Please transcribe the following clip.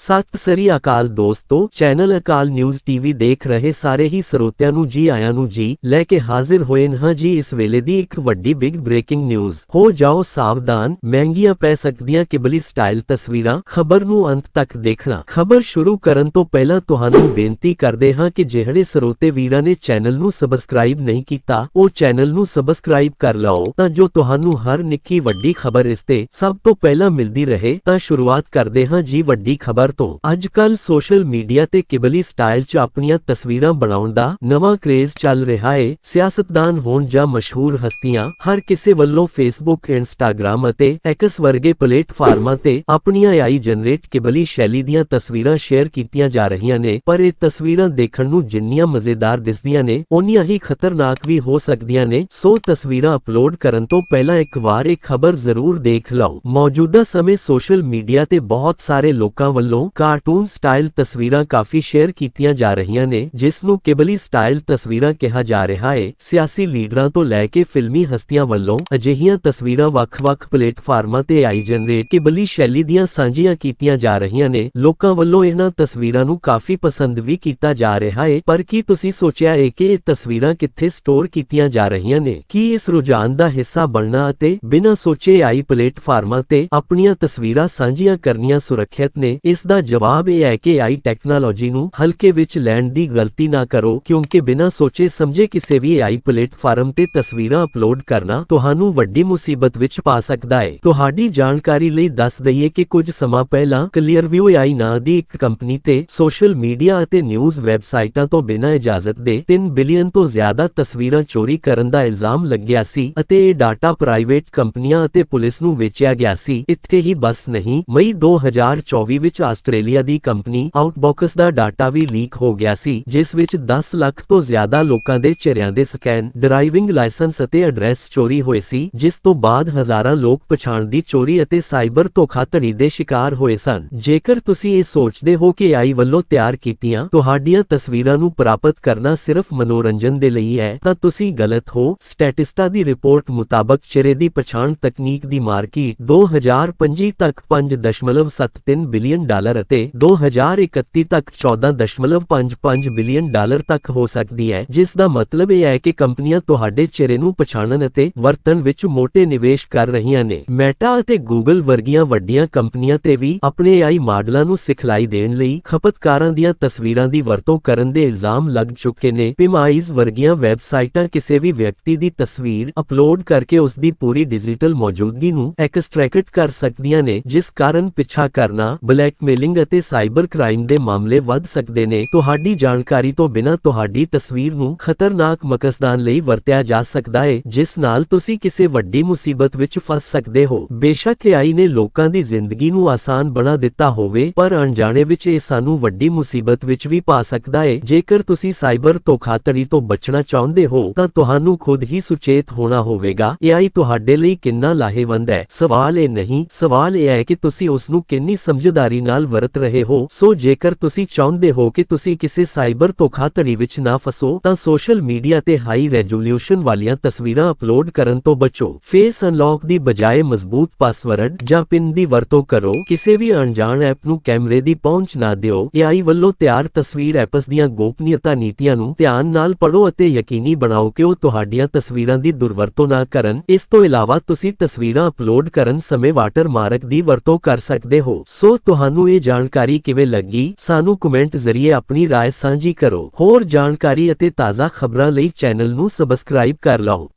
ਸਤਿ ਸ੍ਰੀ ਅਕਾਲ ਦੋਸਤੋ, ਚੈਨਲ ਅਕਾਲ news TV ਦੇਖ ਰਹੇ ਸਾਰੇ ਹੀ ਸਰੋਤਿਆਂ ਨੂੰ ਜੀ ਆਇਆਂ ਨੂੰ ਜੀ, ਲੈ ਕੇ ਹਾਜ਼ਰ ਹੋਏ ਹਾਂ ਜੀ ਇਸ ਵੇਲੇ ਦੀ ਇੱਕ ਵੱਡੀ ਬਿਗ ਬ੍ਰੇਕਿੰਗ ਨਿਊਜ਼ ਹੋ ਜਾਓ ਸਾਵਧਾਨ, ਮਹਿੰਗੀਆਂ ਪੈ ਸਕਦੀਆਂ ਕਿਬਲੀ ਸਟਾਈਲ ਤਸਵੀਰਾਂ, ਖਬਰ ਨੂੰ ਅੰਤ ਤੱਕ ਦੇਖਣਾ। ਖਬਰ ਸ਼ੁਰੂ ਕਰਨ ਤੋਂ ਪਹਿਲਾਂ ਤੁਹਾਨੂੰ ਬੇਨਤੀ ਕਰਦੇ ਹਾਂ ਕਿ ਜਿਹੜੇ ਸਰੋਤੇ ਵੀਰਾਂ ਨੇ ਚੈਨਲ ਨੂੰ ਸਬਸਕ੍ਰਾਈਬ ਨਹੀਂ ਕੀਤਾ, ਉਹ ਚੈਨਲ ਨੂੰ ਸਬਸਕ੍ਰਾਈਬ ਕਰ ਲਓ, ਤਾਂ ਜੋ ਤੁਹਾਨੂੰ ਹਰ ਨਿੱਕੀ ਵੱਡੀ ਖਬਰ ਇਸ ਤੇ ਸਭ ਤੋਂ ਪਹਿਲਾਂ ਮਿਲਦੀ ਰਹੇ, ਤਾਂ ਸ਼ੁਰੂਆਤ ਕਰਦੇ ਹਾਂ ਜੀ ਵੱਡੀ ਖਬਰ ਤੋਂ। ਅੱਜ ਕੱਲ ਸੋਸ਼ਲ ਮੀਡੀਆ ਤੇ ਕਿਬਲੀ ਸਟਾਈਲ 'ਚ ਆਪਣੀਆਂ ਤਸਵੀਰਾਂ ਬਣਾਉਣ ਦਾ ਨਵਾਂ ਕ੍ਰੇਜ਼ ਚੱਲ ਰਿਹਾ ਏ। ਸਿਆਸਤਦਾਨ ਹੋਣ ਜਾਂ ਮਸ਼ਹੂਰ ਹਸਤੀਆਂ ਹਰ ਕਿਸੇ ਵੱਲੋਂ ਫੇਸਬੁੱਕ ਇੰਸਟਾਗ੍ਰam ਅਤੇ ਐਕਸ ਵਰਗੇ ਪਲੇਟਫਾਰਮਾਂ ਤੇ ਆਪਣੀਆਂ AI ਜਨਰੇਟ ਕਿਬਲੀ ਸ਼ੈਲੀ ਦੀਆਂ ਤਸਵੀਰਾਂ ਸ਼ੇਅਰ ਕੀਤੀਆਂ ਜਾ ਰਹੀਆਂ ਨੇ। ਪਰ ਇਹ ਤਸਵੀਰਾਂ ਦੇਖਣ ਨੂੰ ਜਿੰਨੀਆਂ ਮਜ਼ੇਦਾਰ ਦਿਸਦੀਆਂ ਨੇ, ਓਨੀਆਂ ਹੀ ਖਤਰਨਾਕ ਵੀ ਹੋ ਸਕਦੀਆਂ ਨੇ। ਸੋ ਤਸਵੀਰਾਂ ਅਪਲੋਡ ਕਰਨ ਤੋਂ ਪਹਿਲਾਂ ਇੱਕ ਵਾਰ ਇਹ ਖਬਰ ਜ਼ਰੂਰ ਦੇਖ ਲਓ। ਮੌਜੂਦਾ ਸਮੇਂ ਸੋਸ਼ਲ ਮੀਡੀਆ ਤੇ ਬਹੁਤ ਸਾਰੇ ਲੋਕਾਂ ਵੱਲੋਂ ਕਾਰਟੂਨ ਸਟਾਈਲ ਤਸਵੀਰਾਂ ਕਾਫੀ ਸ਼ੇਅਰ ਕੀਤੀਆਂ ਜਾ ਰਹੀਆਂ ਨੇ, ਜਿਸ ਨੂੰ ਕਿਬਲੀ ਸਟਾਈਲ ਤਸਵੀਰਾਂ ਕਿਹਾ ਜਾ ਰਿਹਾ ਹੈ ਸਿਆਸੀ ਲੀਡਰਾਂ ਤੋਂ ਲੈ ਕੇ ਫਿਲਮੀ ਹਸਤੀਆਂ ਵੱਲੋਂ ਅਜਿਹੀਆਂ ਤਸਵੀਰਾਂ ਵੱਖ-ਵੱਖ ਪਲੇਟਫਾਰਮਾਂ ਤੇ ਆਈ ਜਨਰੇਟ ਕਿਬਲੀ ਸ਼ੈਲੀ ਦੀਆਂ ਸਾਂਝੀਆਂ ਕੀਤੀਆਂ ਜਾ ਰਹੀਆਂ ਨੇ। ਲੋਕਾਂ ਵੱਲੋਂ ਇਹਨਾਂ ਤਸਵੀਰਾਂ ਨੂੰ ਕਾਫੀ ਪਸੰਦ ਵੀ ਕੀਤਾ ਜਾ ਰਿਹਾ ਹੈ ਪਰ ਕੀ ਤੁਸੀਂ ਸੋਚਿਆ ਹੈ ਕਿ ਇਹ ਤਸਵੀਰਾਂ ਕਿੱਥੇ ਸਟੋਰ ਕੀਤੀਆਂ ਜਾ ਰਹੀਆਂ ਨੇ? ਕੀ ਇਸ ਰੁਝਾਨ ਦਾ ਹਿੱਸਾ ਬਣਨਾ ਅਤੇ ਬਿਨਾਂ ਸੋਚੇ ਆਈ ਪਲੇਟਫਾਰਮਾਂ ਤੇ ਆਪਣੀਆਂ ਤਸਵੀਰਾਂ ਸਾਂਝੀਆਂ ਕਰਨੀਆਂ ਸੁਰੱਖਿਅਤ ਨੇ? ਇਸ ਦਾ ਜਵਾਬ ਇਹ ਹੈ ਕਿ ਆਈ ਟੈਕਨੋਲੋਜੀ ਨੂੰ ਹਲਕੇ ਵਿੱਚ ਲੈਣ ਦੀ ਗਲਤੀ ਨਾ ਕਰੋ, ਕਿਉਂਕਿ ਬਿਨਾਂ ਸੋਚੇ ਸਮਝੇ ਕਿਸੇ ਵੀ ਆਈ ਪਲੇਟਫਾਰਮ ਤੇ ਤਸਵੀਰਾਂ ਅਪਲੋਡ ਕਰਨਾ ਤੁਹਾਨੂੰ ਵੱਡੀ ਮੁਸੀਬਤ ਵਿੱਚ ਪਾ ਸਕਦਾ ਹੈ। ਤੁਹਾਡੀ ਜਾਣਕਾਰੀ ਲਈ ਦੱਸ ਦਈਏ ਕਿ ਕੁਝ ਸਮਾਂ ਪਹਿਲਾਂ ਕਲੀਅਰਵਿਊ ਆਈ ਨਾਂ ਦੀ ਇੱਕ ਕੰਪਨੀ ਤੇ ਸੋਸ਼ਲ ਮੀਡੀਆ ਅਤੇ ਨਿਊਜ਼ ਵੈਬਸਾਈਟਾਂ ਤੋਂ ਬਿਨਾਂ ਇਜਾਜ਼ਤ ਦੇ 3 ਬਿਲੀਅਨ ਤੋਂ ਜ਼ਿਆਦਾ ਤਸਵੀਰਾਂ ਚੋਰੀ ਕਰਨ ਦਾ ਇਲਜ਼ਾਮ ਲੱਗਿਆ ਸੀ ਅਤੇ ਇਹ ਡਾਟਾ ਪ੍ਰਾਈਵੇਟ ਕੰਪਨੀਆਂ ਅਤੇ ਪੁਲਿਸ ਨੂੰ ਵੇਚਿਆ ਗਿਆ ਸੀ। ਇੱਥੇ ਹੀ ਬਸ ਨਹੀਂ, ਮਈ 2024 ਵਿੱਚ ਆਸਟ੍ਰੇਲੀਆ ਦੀ ਕੰਪਨੀ ਆਊਟਬਾਕਸ ਦਾ ਡਾਟਾ ਵੀ ਲੀਕ ਹੋ ਗਿਆ ਸੀ, ਜਿਸ ਵਿੱਚ 10 ਲੱਖ ਤੋਂ ਜ਼ਿਆਦਾ ਲੋਕਾਂ ਦੇ ਚਿਹਰਿਆਂ ਦੇ ਸਕੈਨ, ਡਰਾਈਵਿੰਗ ਲਾਇਸੈਂਸ ਅਤੇ ਐਡਰੈਸ ਚੋਰੀ ਹੋਏ ਸੀ, ਜਿਸ ਤੋਂ ਬਾਅਦ ਹਜ਼ਾਰਾਂ ਲੋਕ ਪਛਾਣ ਦੀ ਚੋਰੀ ਅਤੇ ਸਾਈਬਰ ਧੋਖਾਧੜੀ ਦੇ ਸ਼ਿਕਾਰ ਹੋਏ ਸਨ। ਜੇਕਰ ਤੁਸੀਂ ਇਹ ਸੋਚਦੇ ਹੋ ਕਿ AI ਵੱਲੋਂ ਤਿਆਰ ਕੀਤੀਆਂ ਤੁਹਾਡੀਆਂ ਤਸਵੀਰਾਂ ਨੂੰ ਪ੍ਰਾਪਤ ਕਰਨਾ ਸਿਰਫ ਮਨੋਰੰਜਨ ਦੇ ਲਈ ਹੈ, ਤਾਂ ਤੁਸੀਂ ਗਲਤ ਹੋ। ਸਟੈਟਿਸਟਾ ਦੀ ਰਿਪੋਰਟ ਮੁਤਾਬਕ ਚਿਹਰੇ ਦੀ ਪਛਾਣ ਤਕਨੀਕ ਦੀ ਮਾਰਕੀਟ 2025 ਤੱਕ 5.73 ਬਿਲੀਅਨ ਡਾਲਰ ਅਤੇ 2031 ਤੱਕ 14.55 ਬਿਲੀਅਨ ਡਾਲਰ ਤੱਕ ਹੋ ਸਕਦੀ ਹੈ, ਜਿਸ ਦਾ ਮਤਲਬ ਇਹ ਹੈ ਕਿ ਕੰਪਨੀਆਂ ਤੁਹਾਡੇ ਚਿਹਰੇ ਨੂੰ ਪਛਾਣਨ ਅਤੇ ਵਰਤਣ ਵਿੱਚ ਮੋਟੇ ਨਿਵੇਸ਼ ਕਰ ਰਹੀਆਂ ਨੇ। ਮੈਟਾ ਅਤੇ ਗੂਗਲ ਵਰਗੀਆਂ ਵੱਡੀਆਂ ਕੰਪਨੀਆਂ ਤੇ ਵੀ ਆਪਣੇ AI ਮਾਡਲਾਂ ਨੂੰ ਸਿਖਲਾਈ ਦੇਣ ਲਈ ਖਪਤਕਾਰਾਂ ਦੀਆਂ ਤਸਵੀਰਾਂ ਦੀ ਵਰਤੋਂ ਕਰਨ ਦੇ ਇਲਜ਼ਾਮ ਲੱਗ ਚੁੱਕੇ ਨੇ। ਪਿਮਾਈਜ਼ ਵਰਗੀਆਂ ਵੈਬਸਾਈਟਾਂ ਕਿਸੇ ਵੀ ਵਿਅਕਤੀ ਦੀ ਤਸਵੀਰ ਅਪਲੋਡ ਕਰਕੇ ਉਸ ਦੀ ਪੂਰੀ ਡਿਜੀਟਲ ਮੌਜੂਦਗੀ ਨੂੰ ਐਕਸਟ੍ਰੈਕਟ ਕਰ ਸਕਦੀਆਂ ਨੇ, ਜਿਸ ਕਾਰਨ ਪਿੱਛਾ ਕਰਨਾ ਬਲੈਕ ਬਲੈਕਮੇਲਿੰਗ ਅਤੇ ਸਾਈਬਰ ਕ੍ਰਾਈਮ ਦੇ ਮਾਮਲੇ ਵੱਧ ਸਕਦੇ ਨੇ। ਤੁਹਾਡੀ ਜਾਣਕਾਰੀ ਤੋਂ ਬਿਨਾਂ ਤੁਹਾਡੀ ਤਸਵੀਰ ਨੂੰ ਖਤਰਨਾਕ ਮਕਸਦਾਨ ਲਈ ਵਰਤਿਆ ਜਾ ਸਕਦਾ ਹੈ ਜਿਸ ਨਾਲ ਤੁਸੀਂ ਕਿਸੇ ਵੱਡੀ ਮੁਸੀਬਤ ਵਿੱਚ ਫਸ ਸਕਦੇ ਹੋ। ਬੇਸ਼ੱਕ AI ਨੇ ਲੋਕਾਂ ਦੀ ਜ਼ਿੰਦਗੀ ਨੂੰ ਆਸਾਨ ਬਣਾ ਦਿੱਤਾ ਹੋਵੇ, ਪਰ ਅਣਜਾਣੇ ਵਿੱਚ ਇਹ ਸਾਨੂੰ ਵੱਡੀ ਮੁਸੀਬਤ ਵਿੱਚ ਵੀ ਪਾ ਸਕਦਾ ਹੈ ਜੇਕਰ ਤੁਸੀਂ ਸਾਈਬਰ ਧੋਖਾਧੜੀ ਤੋਂ ਬਚਣਾ ਚਾਹੁੰਦੇ ਹੋ, ਤਾਂ ਤੁਹਾਨੂੰ ਖੁਦ ਹੀ ਸੁਚੇਤ ਹੋਣਾ ਹੋਵੇਗਾ। AI ਤੁਹਾਡੇ ਲਈ ਕਿੰਨਾ ਲਾਹੇਵੰਦ ਹੈ? ਸਵਾਲ ਇਹ ਨਹੀਂ। ਸਵਾਲ ਇਹ ਹੈ ਕਿ ਤੁਸੀਂ ਉਸ ਨੂੰ ਕਿੰਨੀ ਸਮਝਦਾਰੀ ਨਾਲ ਵਰਤ ਰਹੇ ਹੋ, ਸੋ ਜੇਕਰ ਤੁਸੀਂ ਚਾਹੁੰਦੇ ਹੋ ਕਿ ਤੁਸੀਂ ਕਿਸੇ ਸਾਈਬਰ ਧੋਖਾਧੜੀ ਵਿੱਚ ਨਾ ਫਸੋ, ਤਾਂ ਸੋਸ਼ਲ ਮੀਡੀਆ ਤੇ ਹਾਈ ਰੈਜ਼ੋਲੂਸ਼ਨ ਵਾਲੀਆਂ ਤਸਵੀਰਾਂ ਅਪਲੋਡ ਕਰਨ ਤੋਂ ਬਚੋ। ਫੇਸ ਅਨਲੌਕ ਦੀ ਬਜਾਏ ਮਜ਼ਬੂਤ ਪਾਸਵਰਡ ਜਾਂ ਪਿਨ ਦੀ ਵਰਤੋਂ ਕਰੋ। ਕਿਸੇ ਵੀ ਅਣਜਾਣ ਐਪ ਨੂੰ ਕੈਮਰੇ ਦੀ ਪਹੁੰਚ ਨਾ ਦਿਓ। AI ਵੱਲੋਂ ਤਿਆਰ ਤਸਵੀਰ ਐਪਸ ਦੀਆਂ ਗੋਪਨੀਯਤਾ ਨੀਤੀਆਂ ਨੂੰ ਧਿਆਨ ਨਾਲ ਪੜੋ ਅਤੇ ਯਕੀਨੀ ਬਣਾਓ ਕਿ ਉਹ ਤੁਹਾਡੀਆਂ ਤਸਵੀਰਾਂ ਦੀ ਦੁਰਵਰਤੋਂ ਨਾ ਕਰਨ। ਇਸ ਤੋਂ ਇਲਾਵਾ ਤੁਸੀਂ ਤਸਵੀਰਾਂ ਅਪਲੋਡ ਕਰਨ ਸਮੇਂ ਵਾਟਰਮਾਰਕ ਦੀ ਵਰਤੋਂ ਕਰ ਸਕਦੇ ਹੋ। ਸੋ ਤੁਹਾਨੂੰ ਇਹ ਜਾਣਕਾਰੀ ਕਿਵੇਂ ਲੱਗੀ ਸਾਨੂੰ ਕਮੈਂਟ ਜ਼ਰੀਏ ਆਪਣੀ رائے ਸਾਂਝੀ ਕਰੋ ਹੋਰ ਜਾਣਕਾਰੀ ਅਤੇ ਤਾਜ਼ਾ ਖਬਰਾਂ ਲਈ ਚੈਨਲ ਨੂੰ ਸਬਸਕ੍ਰਾਈਬ ਕਰ ਲਓ